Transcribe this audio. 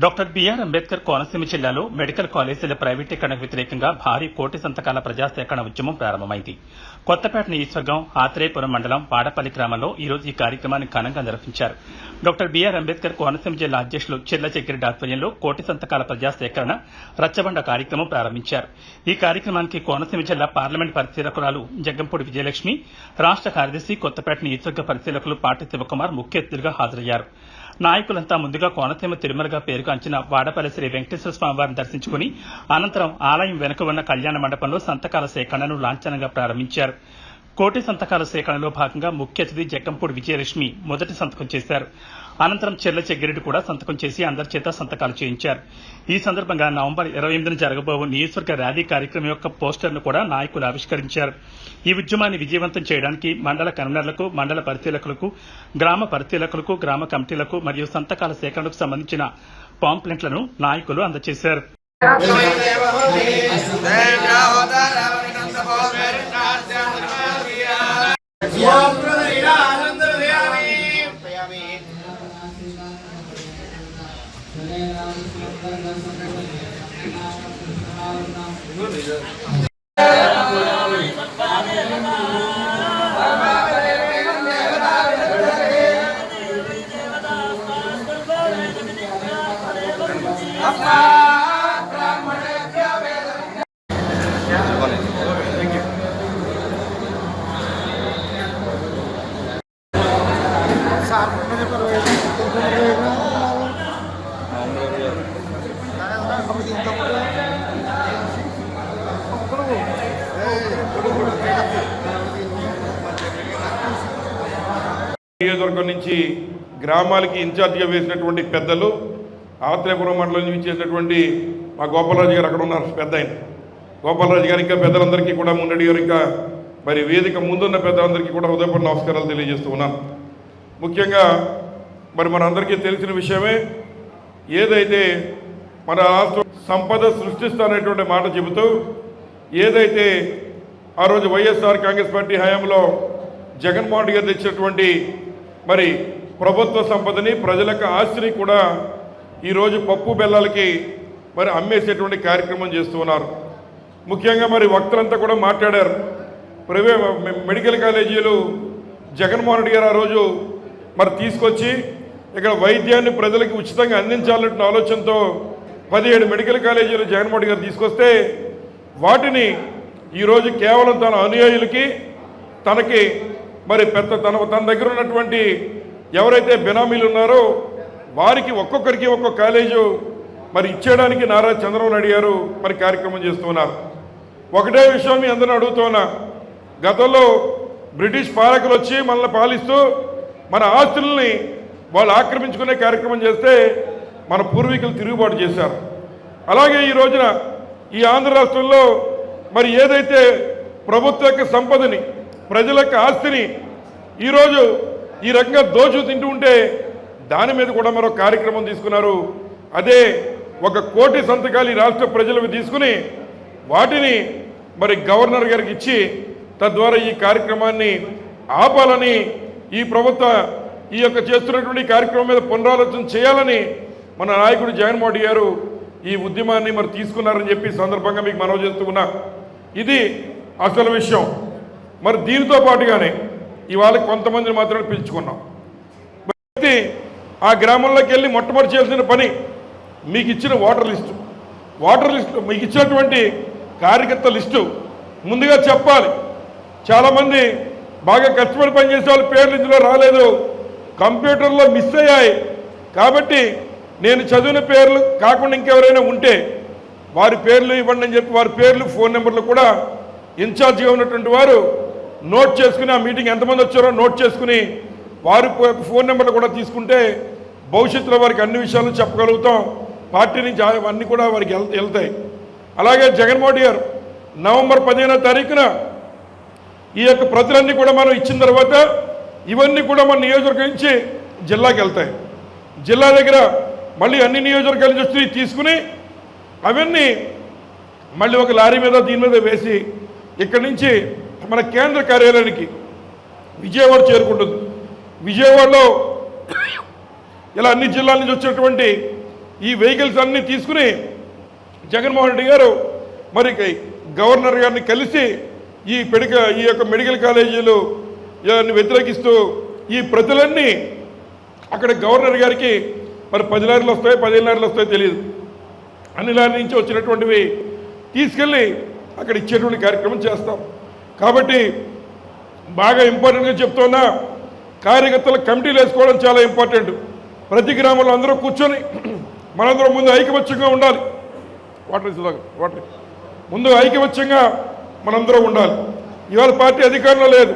Doctor BR Ambedkar Konaseema జిల్లాలో medical కాలేజీల ప్రైవేటీకరణకు వ్యతిరేకంగా భారీ కోటి సంతకాల ప్రజాసేకరణ ఉద్యమం ప్రారంభమైంది. కొత్తపేట నియోజకవర్గం ఆత్రేయపురం మండలం వాడపల్లి గ్రామంలో ఈ రోజు ఈ కార్యక్రమాన్ని ఘనంగా నిర్వహించారు. డాక్టర్ బిఆర్ అంబేద్కర్ కోనసీమ జిల్లా అధ్యక్షులు చిర్ల చక్కెరెడ్డి ఆధ్వర్యంలో కోటి సంతకాల ప్రజాసేకరణ రచ్చబండ కార్యక్రమం ప్రారంభించారు. ఈ కార్యక్రమానికి కోనసీమ జిల్లా పార్లమెంట్ పరిశీలకురాలు జగ్గంపూడి విజయలక్ష్మి రాష్ట్ర కార్యదర్శి కొత్తపేట నియోజకవర్గ పరిశీలకులు పాటి శివకుమార్ ముఖ్య అతిథులుగా హాజరయ్యారు. నాయకులంతా ముందుగా కోనసీమ తిరుమలగా పేరుకు అంచిన వాడపల్లి శ్రీ వెంకటేశ్వర స్వామివారిని దర్శించుకుని అనంతరం ఆలయం వెనుక ఉన్న కళ్యాణ మండపంలో సంతకాల సేకరణను లాంఛనంగా ప్రారంభించారు. కోటి సంతకాల సేకరణలో భాగంగా ముఖ్య అతిథి జక్కంపూడి విజయలక్ష్మి మొదటి సంతకం చేశారు. అనంతరం చెర్ల చెగ్గిరెడ్డి కూడా సంతకం చేసి అందరి చేత సంతకాలు చేయించారు. ఈ సందర్భంగా నవంబర్ ఇరవై ఎనిమిదిన జరగబోవు నియోజకవర్గ ర్యాలీ కార్యక్రమం యొక్క పోస్టర్ను కూడా నాయకులు ఆవిష్కరించారు. ఈ ఉద్యమాన్ని విజయవంతం చేయడానికి మండల కన్వీనర్లకు మండల పరిశీలకులకు గ్రామ పరిశీలకులకు గ్రామ కమిటీలకు మరియు సంతకాల సేకరణకు సంబంధించిన పాంప్లెంట్లను నాయకులు అందజేశారు. Thank you. నియోజకవర్గం నుంచి గ్రామాలకి ఇన్ఛార్జిగా వేసినటువంటి పెద్దలు ఆత్రేయపురం మండలం నుంచి చేసినటువంటి మా గోపాలరాజు గారు అక్కడ ఉన్నారు పెద్ద ఆయన. గోపాలరాజు గారు ఇంకా పెద్దలందరికీ కూడా మున్నడి గారు ఇంకా మరి వేదిక ముందున్న పెద్దలందరికీ కూడా హృదయపూర్వ నమస్కారాలు తెలియజేస్తూ ఉన్నాను ముఖ్యంగా మరి మనందరికీ తెలిసిన విషయమే ఏదైతే మన రాష్ట్ర సంపద సృష్టిస్తానటువంటి మాట చెబుతూ ఏదైతే ఆ రోజు వైఎస్ఆర్ కాంగ్రెస్ పార్టీ హయాంలో జగన్మోహన్ రెడ్డి గారు తెచ్చినటువంటి మరి ప్రభుత్వ సంపదని ప్రజలకు ఆస్తిని కూడా ఈరోజు పప్పు బెల్లాలకి మరి అమ్మేసేటువంటి కార్యక్రమం చేస్తున్నారు ముఖ్యంగా మరి వక్తలంతా కూడా మాట్లాడారు. ప్రైవే మెడికల్ కాలేజీలు జగన్మోహన్ రెడ్డి గారు ఆ రోజు మరి తీసుకొచ్చి ఇక్కడ వైద్యాన్ని ప్రజలకు ఉచితంగా అందించాలన్న ఆలోచనతో పదిహేడు మెడికల్ కాలేజీలు జగన్మోహన్ గారు తీసుకొస్తే వాటిని ఈరోజు కేవలం తన అనుయాయులకి తనకి మరి పెద్ద తన తన దగ్గర ఉన్నటువంటి ఎవరైతే బినామీలు ఉన్నారో వారికి ఒక్కొక్కరికి ఒక్కొక్క కాలేజు మరి ఇచ్చేయడానికి నారా చంద్రబాబు నాయుడు గారు మరి కార్యక్రమం చేస్తున్నారు ఒకటే విషయం మీ అందరూ అడుగుతున్నా గతంలో బ్రిటిష్ పాలకులు వచ్చి మనల్ని పాలిస్తూ మన ఆస్తుల్ని వాళ్ళు ఆక్రమించుకునే కార్యక్రమం చేస్తే మన పూర్వీకులు తిరుగుబాటు చేశారు. అలాగే ఈ రోజున ఈ ఆంధ్ర రాష్ట్రంలో మరి ఏదైతే ప్రభుత్వ యొక్క సంపదని ప్రజల యొక్క ఆస్తిని ఈరోజు ఈ రకంగా దోచు తింటూ ఉంటే దాని మీద కూడా మరో కార్యక్రమం తీసుకున్నారు. అదే ఒక కోటి సంతకాలు ఈ రాష్ట్ర ప్రజలకు తీసుకుని వాటిని మరి గవర్నర్ గారికి ఇచ్చి తద్వారా ఈ కార్యక్రమాన్ని ఆపాలని ఈ ప్రభుత్వ ఈ యొక్క చేస్తున్నటువంటి కార్యక్రమం మీద పునరాలోచన చేయాలని మన నాయకుడు జగన్మోహన్ రెడ్డి గారు ఈ ఉద్యమాన్ని మరి తీసుకున్నారని చెప్పి సందర్భంగా మీకు మనవి చేస్తూ ఉన్నా. ఇది అసలు విషయం. మరి దీనితో పాటుగానే ఇవాళ కొంతమందిని మాత్రమే పిలుచుకున్నాం. వ్యక్తి ఆ గ్రామంలోకి వెళ్ళి మొట్టమొదటి చేయాల్సిన పని మీకు ఇచ్చిన ఓటర్ లిస్టు. ఓటర్ లిస్టు మీకు ఇచ్చినటువంటి కార్యకర్త లిస్టు. ముందుగా చెప్పాలి. చాలామంది బాగా కష్టపడి పనిచేసే వాళ్ళు పేర్లు ఇందులో రాలేదు. కంప్యూటర్లో మిస్ అయ్యాయి. కాబట్టి నేను చదివిన పేర్లు కాకుండా ఇంకెవరైనా ఉంటే వారి పేర్లు ఇవ్వండి అని చెప్పి వారి పేర్లు ఫోన్ నెంబర్లు కూడా ఇన్ఛార్జిగా ఉన్నటువంటి వారు నోట్ చేసుకుని ఆ మీటింగ్ ఎంతమంది వచ్చారో నోట్ చేసుకుని వారి ఫోన్ నెంబర్లు కూడా తీసుకుంటే భవిష్యత్తులో వారికి అన్ని విషయాలు చెప్పగలుగుతాం. పార్టీ నుంచి అవన్నీ అన్నీ కూడా వారికి వెళ్తాయి. అలాగే జగన్మోహన్ గారు నవంబర్ పదిహేనో తారీఖున ఈ యొక్క ప్రతులన్నీ కూడా మనం ఇచ్చిన తర్వాత ఇవన్నీ కూడా మన నియోజకవర్గం నుంచి జిల్లాకి వెళ్తాయి. జిల్లా దగ్గర మళ్ళీ అన్ని నియోజకవర్గాల నుంచి తీసుకుని అవన్నీ మళ్ళీ ఒక లారీ మీద దీని మీద వేసి ఇక్కడి నుంచి మన కేంద్ర కార్యాలయానికి విజయవాడ చేరుకుంటుంది. విజయవాడలో ఇలా అన్ని జిల్లాల నుంచి వచ్చినటువంటి ఈ వెహికల్స్ అన్నీ తీసుకుని జగన్మోహన్ రెడ్డి గారు మరి గవర్నర్ గారిని కలిసి ఈ పెడిక ఈ యొక్క మెడికల్ కాలేజీలు ఇవన్నీ వ్యతిరేకిస్తూ ఈ ప్రజలన్నీ అక్కడ గవర్నర్ గారికి మరి పది లారీలు వస్తాయి పదిహేను లారీలు వస్తాయో తెలియదు అన్ని లారీ నుంచి వచ్చినటువంటివి తీసుకెళ్ళి అక్కడ ఇచ్చేటువంటి కార్యక్రమం చేస్తాం. కాబట్టి బాగా ఇంపార్టెంట్గా చెప్తున్నా కార్యకర్తల కమిటీలు వేసుకోవడం చాలా ఇంపార్టెంట్. ప్రతి గ్రామంలో అందరూ కూర్చొని మనందరం ముందు ఐకమత్యంగా ఉండాలి. Water water. ముందు ఐకమత్యంగా మనందరం ఉండాలి. ఇవాళ పార్టీ అధికారంలో లేదు.